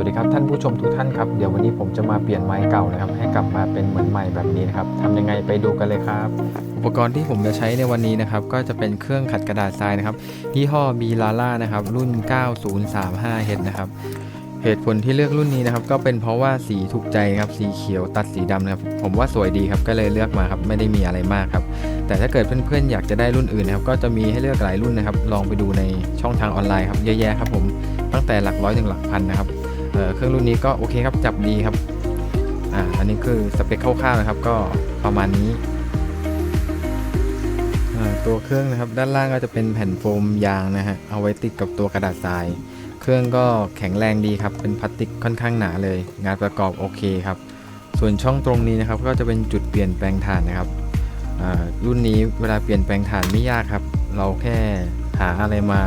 วัสดีครับท่านผู้ชมทุกท่านครับเดี๋ยววันนี้ผมจะมาเปลี่ยนไม้เก่านะครับให้กลับมาเป็นเหมือนใหม่แบบนี้นะครับทำยังไงไปดูกันเลยครับ อุปกรณ์ที่ผมจะใช้ในวันนี้นะครับก็จะเป็นเครื่องขัดกระดาษทรายนะครับยี่ห้อบีลาล่านะครับรุ่น 9035H นะครับเหตุผลที่เลือกรุ่นนี้นะครับก็เป็นเพราะว่าสีถูกใจครับสีเขียวตัดสีดำนะครับผมว่าสวยดีครับก็เลยเลือกมาครับไม่ได้มีอะไรมากครับแต่ถ้าเกิดเพื่อนๆอยากจะได้รุ่นอื่นนะครับก็จะมีให้เลือกหลายรุ่นนะครับลองไปดูในช่องทางออนไลน์ครับเยอะแยะครับผมตั้งแต่หลักร้อยถึงหลักพันนะครับ เครื่องรุ่นนี้ก็โอเคครับจับดีครับอ่าอันนี้คือสเปคคร่าวๆนะครับ ก็ประมาณนี้อ่าตัวเครื่องนะครับ ด้านล่างก็จะเป็นแผ่นโฟมยางนะฮะเอาไว้ติดกับตัวกระดาษทราย เครื่องก็แข็งแรงดีครับ เป็นพลาสติกค่อนข้างหนาเลย งานประกอบโอเคครับ ส่วนช่องตรงนี้นะครับ ก็จะเป็นจุดเปลี่ยนแปลงถ่านนะครับอ่ารุ่นนี้เวลาเปลี่ยนแปลงฐานไม่ยากครับ เราแค่หาอะไรมา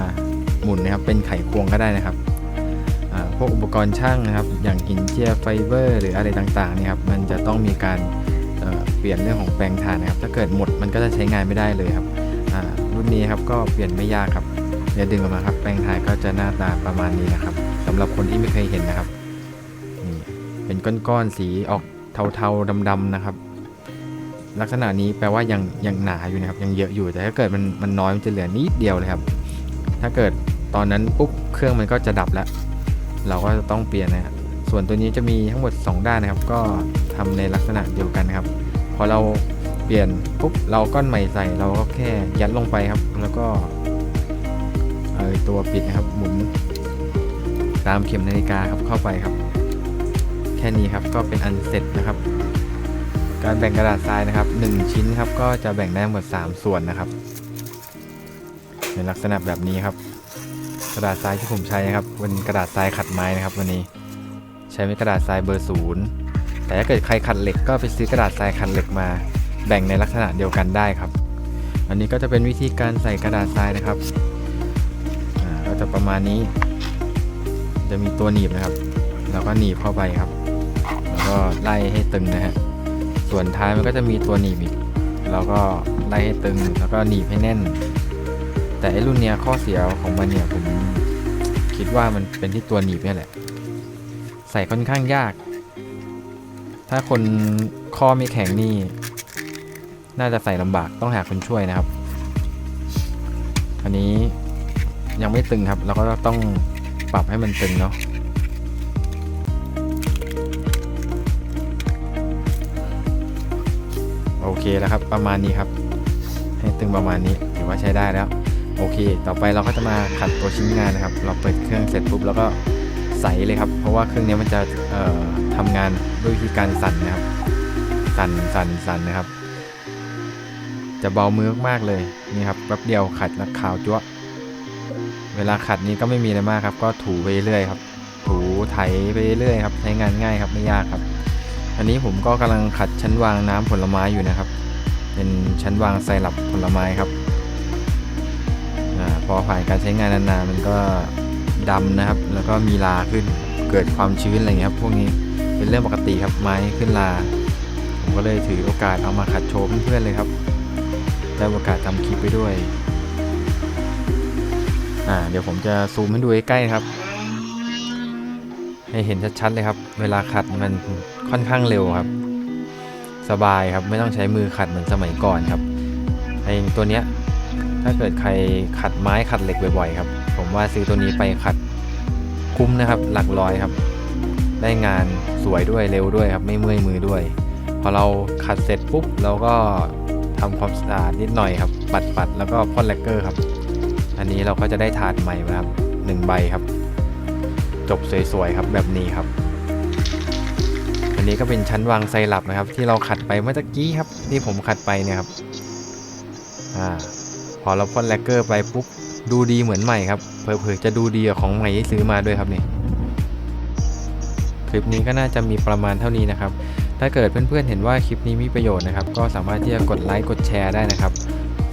หมุนนะครับ เป็นไขควงก็ได้นะครับ วกอุปกรณ์ช่างนะครับ อย่างหินเจียไฟเบอร์ หรืออะไรต่างๆเนี่ยครับมันจะต้องมีการเเปลี่ยนเรื่องของแปลงฐานนะครับ ถ้าเกิดหมดมันก็จะใช้งานไม่ได้เลยครับรุ่นนี้ครับก็เปลี่ยนไม่ยากครับเดี๋ยวดึงออกมาครับแปลงฐานก็จะหน้าตาประมาณนี้นะครับสำหรับคนที่ไม่เคยเห็นนะครับนี่เป็นก้อนๆสีออกเทาๆดำๆนะครับ ลักษณะนี้แปลว่ายังยังหนาอยู่นะครับ ยังเยอะอยู่แต่ถ้าเกิดมันมันน้อยมันจะเหลือนิดเดียวเลยครับ ถ้าเกิดตอนนั้นปุ๊บเครื่องมันก็จะดับแล้ว เราก็จะต้องเปลี่ยนนะครับส่วนตัวนี้จะมีทั้งหมด 2 ด้านนะครับ ก็ทำในลักษณะเดียวกันนะครับ พอเราเปลี่ยนปุ๊บเราก้อนใหม่ใส่เราก็แค่ยัดลงไปครับ แล้วก็เออตัวปิดนะครับหมุนตามเข็มนาฬิกาครับเข้าไปครับ แค่นี้ครับก็เป็นอันเสร็จนะครับ การแบ่งกระดาษทรายนะครับ 1 ชิ้นครับก็จะแบ่งได้หมด 3 ส่วนนะครับ ในลักษณะแบบนี้ครับ กระดาษทรายที่ผมใช้นะครับเป็นกระดาษทรายขัดไม้นะครับ วันนี้ใช้เป็นกระดาษทรายเบอร์ศูนย์แต่ถ้าเกิดใครขัดเหล็กก็ไปซื้อกระดาษทรายขัดเหล็กมาแบ่งในลักษณะเดียวกันได้ครับ อันนี้ก็จะเป็นวิธีการใส่กระดาษทรายนะครับก็จะประมาณนี้ จะมีตัวหนีบนะครับ แล้วก็หนีบเข้าไปครับ แล้วก็ไล่ให้ตึงนะฮะส่วนท้ายมันก็จะมีตัวหนีบอีกแล้วก็ไล่ให้ตึงแล้วก็หนีบให้แน่น แต่ไอ้รุ่นเนี้ยข้อเสียของมันเนี่ยผมคิดว่ามันเป็นที่ตัวหนีบนี่แหละ ใส่ค่อนข้างยาก ถ้าคนข้อไม่แข็งนี่ น่าจะใส่ลำบากต้องหาคนช่วยนะครับ อันนี้ยังไม่ตึงครับ เราก็ต้องปรับให้มันตึงเนาะโอเคแล้วครับประมาณนี้ครับ ให้ตึงประมาณนี้ถือว่าใช้ได้แล้ว โอเค ต่อไปเราก็จะมาขัดตัวชิ้นงานนะครับ เราเปิดเครื่องเสร็จปุ๊บแล้วก็ใส่เลยครับ เพราะว่าเครื่องนี้มันจะเอ่อทำงานด้วยวิธีการสั่นนะครับ สั่นสั่นสั่นนะครับ จะเบามือมากๆเลยนี่ครับแป๊บเดียวขัดแล้วขาวจั๊วเวลาขัดนี้ก็ไม่มีอะไรมากครับ ก็ถูไปเรื่อยครับ ถูไถไปเรื่อยครับใช้งานง่ายครับไม่ยากครับ อันนี้ผมก็กำลังขัดชั้นวางน้ำผลไม้อยู่นะครับ เป็นชั้นวางไซรัปผลไม้ครับ พอผ่านการใช้งานนานๆมันก็ดำนะครับ แล้วก็มีลาขึ้นเกิดความชื้นอะไรเงี้ยครับพวกนี้เป็นเรื่องปกติครับไม้ขึ้นลา ผมก็เลยถือโอกาสเอามาขัดโชว์เพื่อนๆเลยครับได้โอกาสทำคลิปไปด้วยอ่าเดี๋ยวผมจะซูมให้ดูใกล้ๆครับ ให้เห็นชัดๆเลยครับ เวลาขัดมันค่อนข้างเร็วครับ สบายครับไม่ต้องใช้มือขัดเหมือนสมัยก่อนครับไอตัวเนี้ย ถ้าเกิดใครขัดไม้ขัดเหล็กบ่อยๆครับ ผมว่าซื้อตัวนี้ไปขัดคุ้มนะครับ หลักร้อยครับ ได้งานสวยด้วยเร็วด้วยครับ ไม่เมื่อยมือด้วย พอเราขัดเสร็จปุ๊บเราก็ทำความสะอาดนิดหน่อยครับ ปัดๆแล้วก็พ่นแลกเกอร์ครับ อันนี้เราก็จะได้ถาดใหม่มาครับหนึ่งใบครับ จบสวยๆครับแบบนี้ครับ อันนี้ก็เป็นชั้นวางไซรัปนะครับ ที่เราขัดไปเมื่อกี้ครับ ที่ผมขัดไปเนี่ยครับ อ่า พอเราพ่นแลกเกอร์ไปปุ๊บดูดีเหมือนใหม่ครับเผลอๆจะดูดีกว่าของใหม่ที่ซื้อมาด้วยครับเนี่ยคลิปนี้ก็น่าจะมีประมาณเท่านี้นะครับ ถ้าเกิดเพื่อนๆเห็นว่าคลิปนี้มีประโยชน์นะครับ ก็สามารถที่จะกดไลค์กดแชร์ได้นะครับ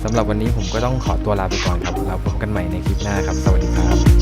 สำหรับวันนี้ผมก็ต้องขอตัวลาไปก่อนครับ เราพบกันใหม่ในคลิปหน้าครับ สวัสดีครับ